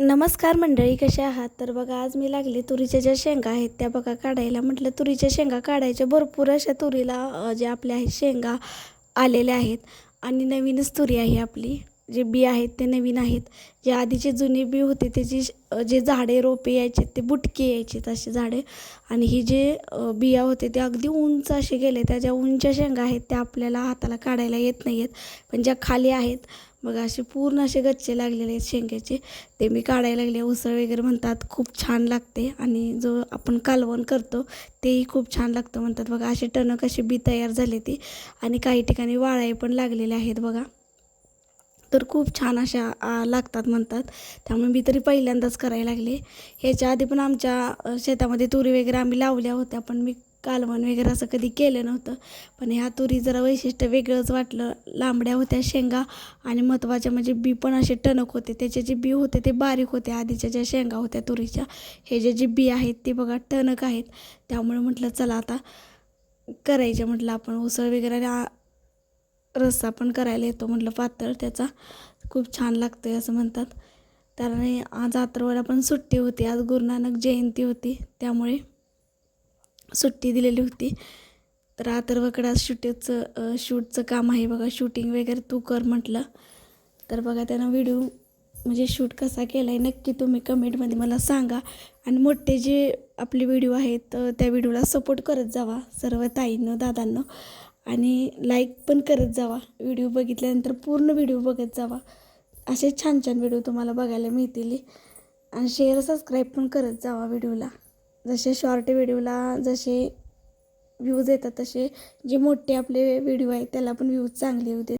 नमस्कार मंडळी कशा आहात? तर बघा आज मी लागले तुरीच्या ज्या शेंगा आहेत त्या बघा काढायला. म्हटलं तुरीच्या शेंगा काढायच्या. भरपूर अशा तुरीला ज्या आपल्या आहेत शेंगा आलेल्या आहेत. आणि नवीनच तुरी आहे आपली. जे बी आहेत ते नवीन आहेत. जे आधीचे जुने बी होते त्याची जे झाडे रोपे यायचे ते बुटके यायचे असे झाडे. आणि ही जे बिया होते ते अगदी उंच असे गेले. त्या ज्या उंच्या शेंगा आहेत त्या आपल्याला हाताला काढायला येत नाही आहेत पण ज्या खाली आहेत बघा असे पूर्ण असे गच्चे लागलेले आहेत शेंग्याचे ते मी काढायला लागले. उसळ वगैरे म्हणतात खूप छान लागते. आणि जो आपण कालवण करतो तेही खूप छान लागतं म्हणतात. बघा असे टणक अशी बी तयार झाले ती. आणि काही ठिकाणी वाळाई पण लागलेले आहेत बघा. तर खूप छान अशा लागतात म्हणतात. त्यामुळे मी तरी पहिल्यांदाच करायला लागले. ह्याच्या आधी पण आमच्या शेतामध्ये तुरी वगैरे आम्ही लावल्या होत्या पण मी कालवण वगैरे असं कधी केलं नव्हतं. पण ह्या तुरी जरा वैशिष्ट्य वेगळंच वाटलं. लांबड्या होत्या शेंगा आणि महत्त्वाच्या म्हणजे बी पण असे टणक होते. त्याचे जे बी होते ते बारीक होते. आधीच्या ज्या शेंगा होत्या तुरीच्या हे जे जे बी आहेत ते बघा टणक आहेत. त्यामुळे म्हटलं चला आता करायचे म्हटलं आपण. उसळ वगैरे आणि रस्सा पण करायला येतो म्हटलं पातळ. त्याचा खूप छान लागतो आहे असं म्हणतात. कारण आज आत्रवाला पण सुट्टी होती. आज गुरुनानक जयंती होती. त्यामुळे सुट्टी दिलेली होती. तर अथर्वकडे आज शूटचं काम आहे बघा. शूटिंग वगैरे तू कर म्हटलं. तर बघा त्यानं व्हिडिओ म्हणजे शूट कसा केला आहे नक्की तुम्ही कमेंटमध्ये मला सांगा. आणि मोठे जे आपले व्हिडिओ आहेत त्या व्हिडिओला सपोर्ट करत जावा सर्व ताईंनो दादांनो. आणि लाईक पण करत जावा. व्हिडिओ बघितल्यानंतर पूर्ण व्हिडिओ बघत जावा. असे छान छान व्हिडिओ तुम्हाला बघायला मिळतील. आणि शेअर सबस्क्राईब पण करत जावा व्हिडिओला जसे शॉर्ट व्हिडिओला जसे व्ह्यूज येतात तसे जे मोठे आपले व्हिडिओ आहेत त्याला पण व्ह्यूज चांगले होते.